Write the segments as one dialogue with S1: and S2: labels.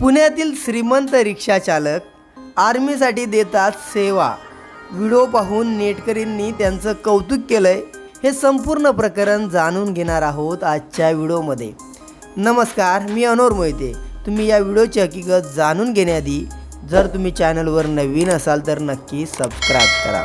S1: पुण्यातील श्रीमंत रिक्षाचालक आर्मीसाठी देतात सेवा. व्हिडिओ पाहून नेटकरींनी त्यांचं कौतुक केलंय हे संपूर्ण प्रकरण जाणून घेणार आहोत आजच्या व्हिडिओमध्ये. नमस्कार मी अनोर मोहिते. तुम्ही या व्हिडिओची हकीकत जाणून घेण्याआधी जर तुम्ही चॅनलवर नवीन असाल तर नक्की सबस्क्राईब करा.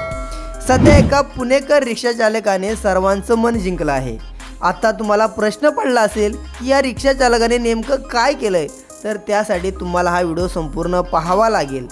S1: सध्या एका पुणेकर रिक्षाचालकाने सर्वांचं मन जिंकलं आहे. आता तुम्हाला प्रश्न पडला असेल की या रिक्षाचालकाने नेमकं काय केलं आहे तर त्यासाठी तुम्हाला हा व्हिडिओ संपूर्ण पाहावा लागेल.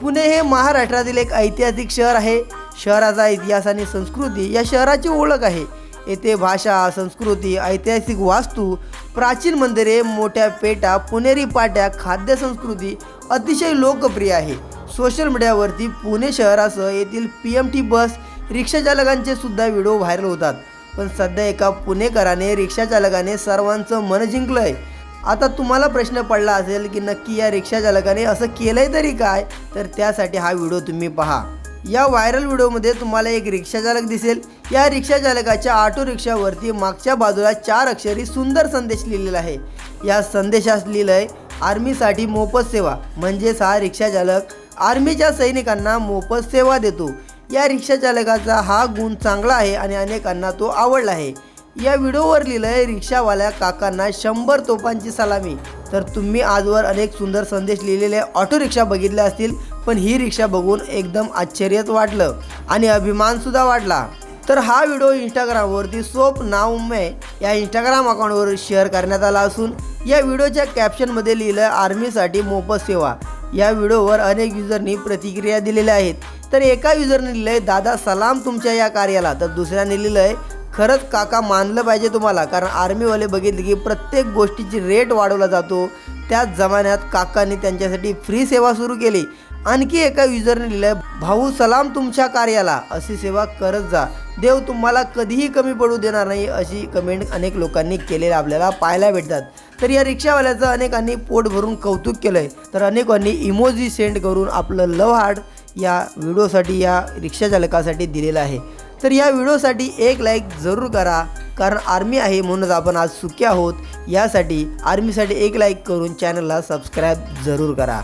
S1: पुणे हे महाराष्ट्रातील एक ऐतिहासिक शहर आहे. शहराचा इतिहास आणि संस्कृती या शहराची ओळख आहे. येथे भाषा संस्कृती ऐतिहासिक वास्तू प्राचीन मंदिरे मोठ्या पेटा पुणेरी पाट्या खाद्य संस्कृती अतिशय लोकप्रिय आहे. सोशल मीडियावरती पुणे शहरासह येथील पी एम टी बस रिक्षाचालकांचे सुद्धा व्हिडिओ व्हायरल होतात. पण सध्या एका पुणेकराने रिक्षाचालकाने सर्वांचं मन जिंकलं आहे आता तुम्हाला प्रश्न पडला असेल की नक्की या रिक्षाचालकाने असं केलंय तरी काय? तर त्यासाठी हा व्हिडिओ तुम्ही पहा. या व्हायरल व्हिडिओमध्ये तुम्हाला एक रिक्षाचालक दिसेल. या रिक्षाचालकाच्या ऑटो रिक्षावरती मागच्या बाजूला चार अक्षरी सुंदर संदेश लिहिलेला आहे. या संदेशात लिहिलंय आर्मीसाठी मोफत सेवा. म्हणजेच हा रिक्षाचालक आर्मीच्या सैनिकांना मोफत सेवा देतो. या रिक्षाचालकाचा हा गुण चांगला आहे आणि अनेकांना तो आवडला आहे. या व्हिडिओवर लिहिलंय रिक्षावाल्या काकांना शंभर तोफांची सलामी. तर तुम्ही आजवर अनेक सुंदर संदेश लिहिलेले ऑटो रिक्षा बघितल्या असतील पण ही रिक्षा बघून एकदम आश्चर्यच वाटलं आणि अभिमानसुद्धा वाटला. तर हा व्हिडिओ इंस्टाग्रामवरती सोप नावमे या इंस्टाग्राम अकाउंटवर शेअर करण्यात आला असून या व्हिडिओच्या कॅप्शनमध्ये लिहिलं आर्मीसाठी मोफत सेवा. या व्हिडिओवर अनेक युजरनी प्रतिक्रिया दिलेल्या आहेत. तर एका युजरने लिहिलंय दादा सलाम तुमच्या या कार्याला. तर दुसऱ्याने लिहिलंय खरंच काका मानलं पाहिजे तुम्हाला कारण आर्मीवाले बघितले की प्रत्येक गोष्टीची रेट वाढवला जातो. त्याच जमान्यात काकांनी त्यांच्यासाठी फ्री सेवा सुरू केली. आणखी एका युजरने लिहिलंय भाऊ सलाम तुमच्या कार्याला. अशी सेवा करत जा. देव तुम्हाला कधीही कमी पडू देणार नाही अशी कमेंट अनेक लोकांनी केलेल्या आपल्याला पाहायला भेटतात. तर या रिक्षावाल्याचं अनेकांनी पोट भरून कौतुक केलंय. तर अनेकांनी इमोजी सेंड करून आपलं लव हार्ट या व्हिडिओसाठी या रिक्षाचालकासाठी दिलेलं आहे. तर या व्हिडिओसाठी एक लाईक जरूर करा. कारण आर्मी आहे म्हणूनच आपण आज सुखी आहोत. यासाठी आर्मीसाठी एक लाईक करून चॅनलला सबस्क्राईब जरूर करा.